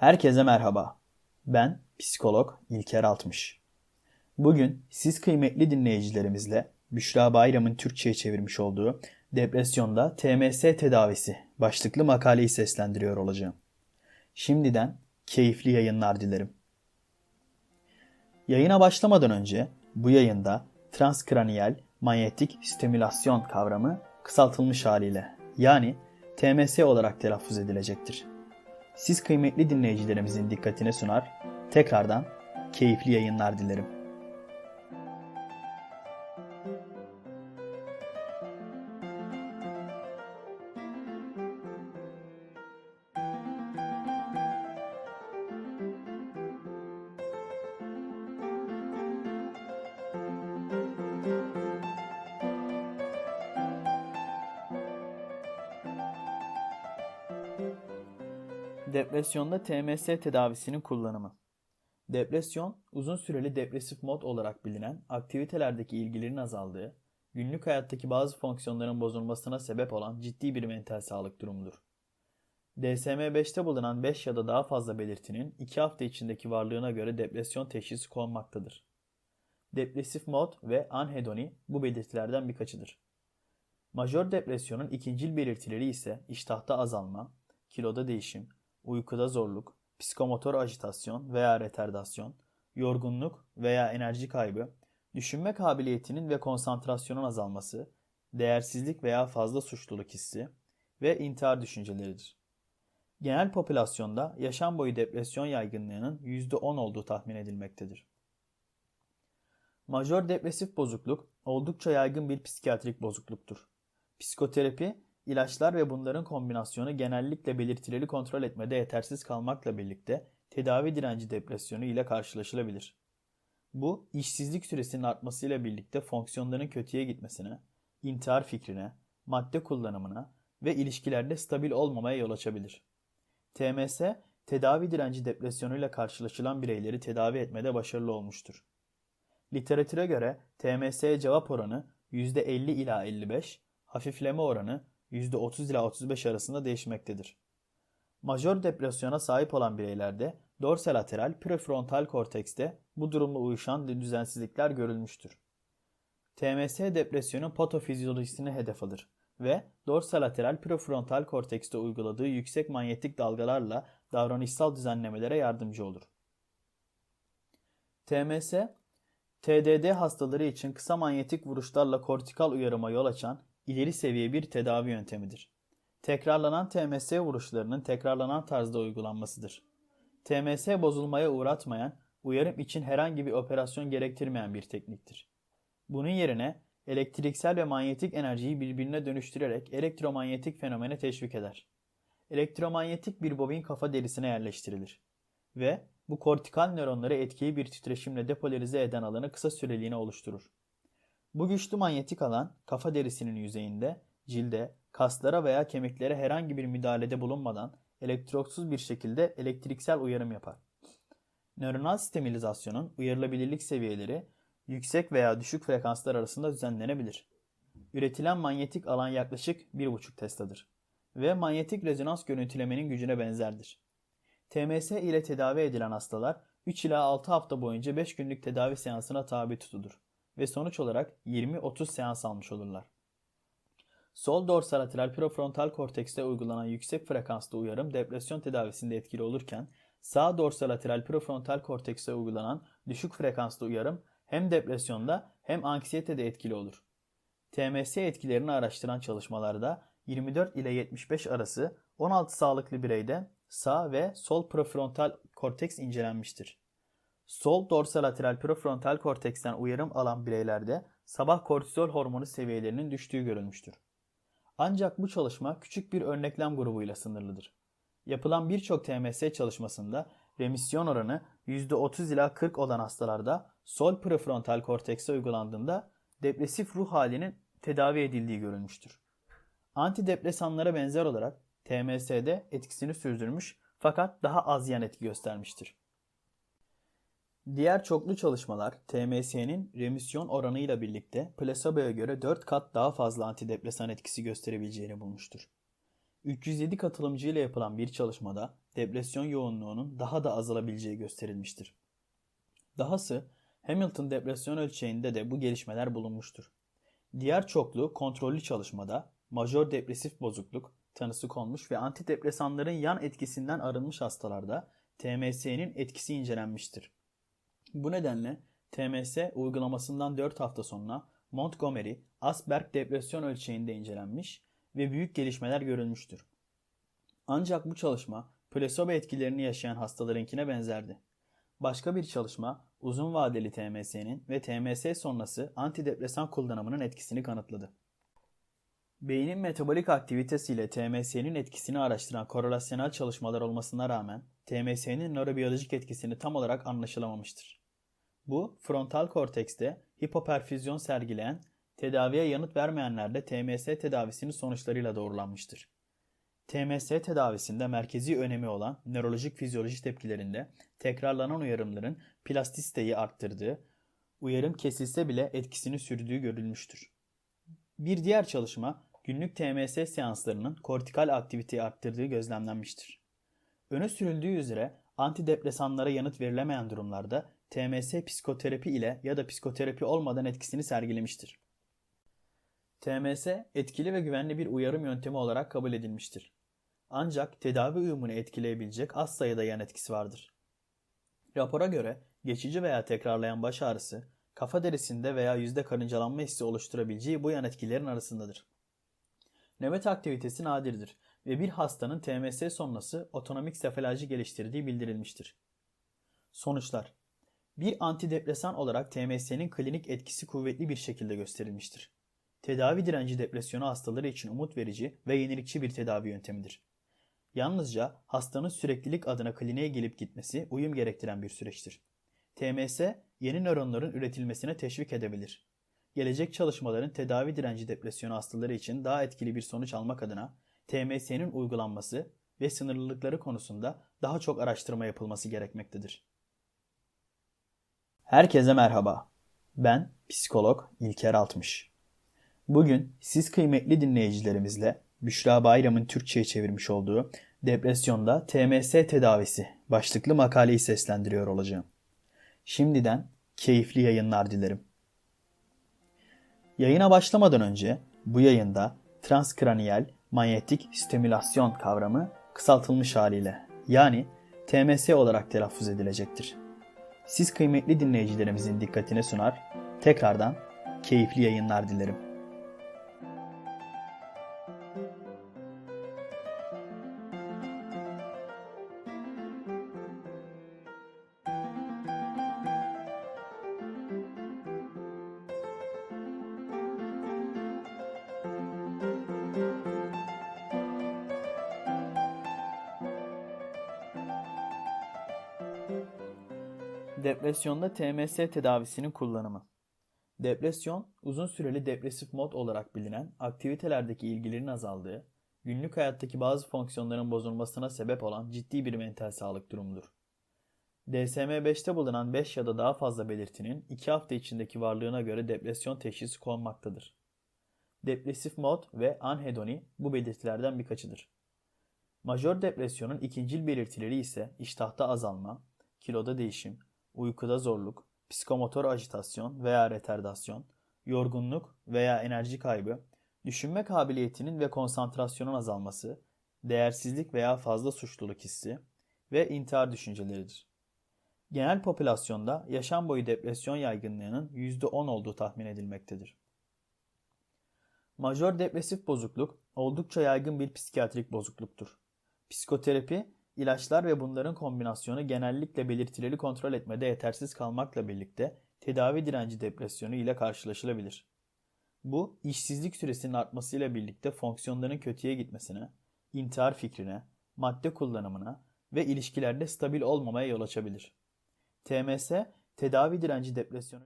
Herkese merhaba. Ben psikolog İlker Altmış. Bugün siz kıymetli dinleyicilerimizle Büşra Bayram'ın Türkçe'ye çevirmiş olduğu Depresyonda TMS tedavisi başlıklı makaleyi seslendiriyor olacağım. Şimdiden keyifli yayınlar dilerim. Yayına başlamadan önce bu yayında transkraniyel manyetik stimülasyon kavramı kısaltılmış haliyle yani TMS olarak telaffuz edilecektir. Siz kıymetli dinleyicilerimizin dikkatine sunar, tekrardan keyifli yayınlar dilerim. Depresyonda TMS tedavisinin kullanımı. Depresyon, uzun süreli depresif mod olarak bilinen aktivitelerdeki ilgilerin azaldığı, günlük hayattaki bazı fonksiyonların bozulmasına sebep olan ciddi bir mental sağlık durumudur. DSM-5'te bulunan 5 ya da daha fazla belirtinin 2 hafta içindeki varlığına göre depresyon teşhisi konmaktadır. Depresif mod ve anhedoni bu belirtilerden birkaçıdır. Majör depresyonun ikincil belirtileri ise iştahta azalma, kiloda değişim, uykuda zorluk, psikomotor ajitasyon veya retardasyon, yorgunluk veya enerji kaybı, düşünme kabiliyetinin ve konsantrasyonun azalması, değersizlik veya fazla suçluluk hissi ve intihar düşünceleridir. Genel popülasyonda yaşam boyu depresyon yaygınlığının %10 olduğu tahmin edilmektedir. Majör depresif bozukluk oldukça yaygın bir psikiyatrik bozukluktur. Psikoterapi İlaçlar ve bunların kombinasyonu genellikle belirtileri kontrol etmede yetersiz kalmakla birlikte tedavi direnci depresyonu ile karşılaşılabilir. Bu, işsizlik süresinin artmasıyla birlikte fonksiyonların kötüye gitmesine, intihar fikrine, madde kullanımına ve ilişkilerde stabil olmamaya yol açabilir. TMS, tedavi direnci depresyonuyla karşılaşılan bireyleri tedavi etmede başarılı olmuştur. Literatüre göre TMS'ye cevap oranı %50 ila 55, hafifleme oranı %30 ila 35 arasında değişmektedir. Majör depresyona sahip olan bireylerde dorsolateral prefrontal kortekste bu durumla uyuşan düzensizlikler görülmüştür. TMS depresyonun patofizyolojisini hedef alır ve dorsolateral prefrontal kortekste uyguladığı yüksek manyetik dalgalarla davranışsal düzenlemelere yardımcı olur. TMS, TDD hastaları için kısa manyetik vuruşlarla kortikal uyarıma yol açan ileri seviye bir tedavi yöntemidir. Tekrarlanan TMS vuruşlarının tekrarlanan tarzda uygulanmasıdır. TMS bozulmaya uğratmayan, uyarım için herhangi bir operasyon gerektirmeyen bir tekniktir. Bunun yerine elektriksel ve manyetik enerjiyi birbirine dönüştürerek elektromanyetik fenomene teşvik eder. Elektromanyetik bir bobin kafa derisine yerleştirilir ve bu kortikal nöronları etkili bir titreşimle depolarize eden alanı kısa süreliğine oluşturur. Bu güçlü manyetik alan kafa derisinin yüzeyinde, cilde, kaslara veya kemiklere herhangi bir müdahalede bulunmadan elektroksuz bir şekilde elektriksel uyarım yapar. Nöronal stimülasyonun uyarılabilirlik seviyeleri yüksek veya düşük frekanslar arasında düzenlenebilir. Üretilen manyetik alan yaklaşık 1,5 Tesla'dır ve manyetik rezonans görüntülemenin gücüne benzerdir. TMS ile tedavi edilen hastalar 3 ila 6 hafta boyunca 5 günlük tedavi seansına tabi tutulur ve sonuç olarak 20-30 seans almış olurlar. Sol dorsolateral prefrontal kortekste uygulanan yüksek frekanslı uyarım depresyon tedavisinde etkili olurken sağ dorsolateral prefrontal kortekste uygulanan düşük frekanslı uyarım hem depresyonda hem anksiyetede etkili olur. TMS etkilerini araştıran çalışmalarda 24 ile 75 arası 16 sağlıklı bireyde sağ ve sol prefrontal korteks incelenmiştir. Sol dorsolateral prefrontal korteksten uyarım alan bireylerde sabah kortizol hormonu seviyelerinin düştüğü görülmüştür. Ancak bu çalışma küçük bir örneklem grubuyla sınırlıdır. Yapılan birçok TMS çalışmasında remisyon oranı %30 ila 40 olan hastalarda sol prefrontal kortekse uygulandığında depresif ruh halinin tedavi edildiği görülmüştür. Antidepresanlara benzer olarak TMS'de etkisini sürdürmüş fakat daha az yan etki göstermiştir. Diğer çoklu çalışmalar TMS'nin remisyon oranıyla birlikte plaseboya göre 4 kat daha fazla antidepresan etkisi gösterebileceğini bulmuştur. 307 katılımcı ile yapılan bir çalışmada depresyon yoğunluğunun daha da azalabileceği gösterilmiştir. Dahası Hamilton depresyon ölçeğinde de bu gelişmeler bulunmuştur. Diğer çoklu kontrollü çalışmada majör depresif bozukluk tanısı konmuş ve antidepresanların yan etkisinden arınmış hastalarda TMS'nin etkisi incelenmiştir. Bu nedenle TMS uygulamasından 4 hafta sonra Montgomery Asperg depresyon ölçeğinde incelenmiş ve büyük gelişmeler görülmüştür. Ancak bu çalışma plasebo etkilerini yaşayan hastalarınkine benzerdi. Başka bir çalışma uzun vadeli TMS'nin ve TMS sonrası antidepresan kullanımının etkisini kanıtladı. Beynin metabolik aktivitesiyle TMS'nin etkisini araştıran korelasyonel çalışmalar olmasına rağmen TMS'nin nörobiyolojik etkisini tam olarak anlaşılamamıştır. Bu frontal kortekste hipoperfüzyon sergileyen tedaviye yanıt vermeyenlerde TMS tedavisinin sonuçlarıyla doğrulanmıştır. TMS tedavisinde merkezi önemi olan nörolojik fizyoloji tepkilerinde tekrarlanan uyarımların plastisiteyi arttırdığı, uyarım kesilse bile etkisini sürdüğü görülmüştür. Bir diğer çalışma günlük TMS seanslarının kortikal aktiviteyi arttırdığı gözlemlenmiştir. Öne sürüldüğü üzere antidepresanlara yanıt verilemeyen durumlarda TMS psikoterapi ile ya da psikoterapi olmadan etkisini sergilemiştir. TMS etkili ve güvenli bir uyarım yöntemi olarak kabul edilmiştir. Ancak tedavi uyumunu etkileyebilecek az sayıda yan etkisi vardır. Rapora göre geçici veya tekrarlayan baş ağrısı, kafa derisinde veya yüzde karıncalanma hissi oluşturabileceği bu yan etkilerin arasındadır. Nöbet aktivitesi nadirdir ve bir hastanın TMS sonrası otonomik sefalji geliştirdiği bildirilmiştir. Sonuçlar Bir antidepresan olarak TMS'nin klinik etkisi kuvvetli bir şekilde gösterilmiştir. Tedavi direnci depresyonu hastaları için umut verici ve yenilikçi bir tedavi yöntemidir. Yalnızca hastanın süreklilik adına kliniğe gelip gitmesi uyum gerektiren bir süreçtir. TMS yeni nöronların üretilmesine teşvik edebilir. Gelecek çalışmaların tedavi direnci depresyonu hastaları için daha etkili bir sonuç almak adına TMS'nin uygulanması ve sınırlılıkları konusunda daha çok araştırma yapılması gerekmektedir. Herkese merhaba. Ben psikolog İlker Altmış. Bugün siz kıymetli dinleyicilerimizle Büşra Bayram'ın Türkçe'ye çevirmiş olduğu Depresyonda TMS tedavisi başlıklı makaleyi seslendiriyor olacağım. Şimdiden keyifli yayınlar dilerim. Yayına başlamadan önce bu yayında transkraniyel manyetik stimülasyon kavramı kısaltılmış haliyle yani TMS olarak telaffuz edilecektir. Siz kıymetli dinleyicilerimizin dikkatine sunar, tekrardan keyifli yayınlar dilerim. Depresyonda TMS tedavisinin kullanımı. Depresyon, uzun süreli depresif mod olarak bilinen aktivitelerdeki ilgilerin azaldığı, günlük hayattaki bazı fonksiyonların bozulmasına sebep olan ciddi bir mental sağlık durumudur. DSM-5'te bulunan 5 ya da daha fazla belirtinin 2 hafta içindeki varlığına göre depresyon teşhisi konmaktadır. Depresif mod ve anhedoni bu belirtilerden birkaçıdır. Majör depresyonun ikincil belirtileri ise iştahta azalma, kiloda değişim, uykuda zorluk, psikomotor ajitasyon veya retardasyon, yorgunluk veya enerji kaybı, düşünme kabiliyetinin ve konsantrasyonun azalması, değersizlik veya fazla suçluluk hissi ve intihar düşünceleridir. Genel popülasyonda yaşam boyu depresyon yaygınlığının %10 olduğu tahmin edilmektedir. Majör depresif bozukluk oldukça yaygın bir psikiyatrik bozukluktur. Psikoterapi İlaçlar ve bunların kombinasyonu genellikle belirtileri kontrol etmede yetersiz kalmakla birlikte tedavi direnci depresyonu ile karşılaşılabilir. Bu, işsizlik süresinin artmasıyla birlikte fonksiyonların kötüye gitmesine, intihar fikrine, madde kullanımına ve ilişkilerde stabil olmamaya yol açabilir. TMS, tedavi direnci depresyonu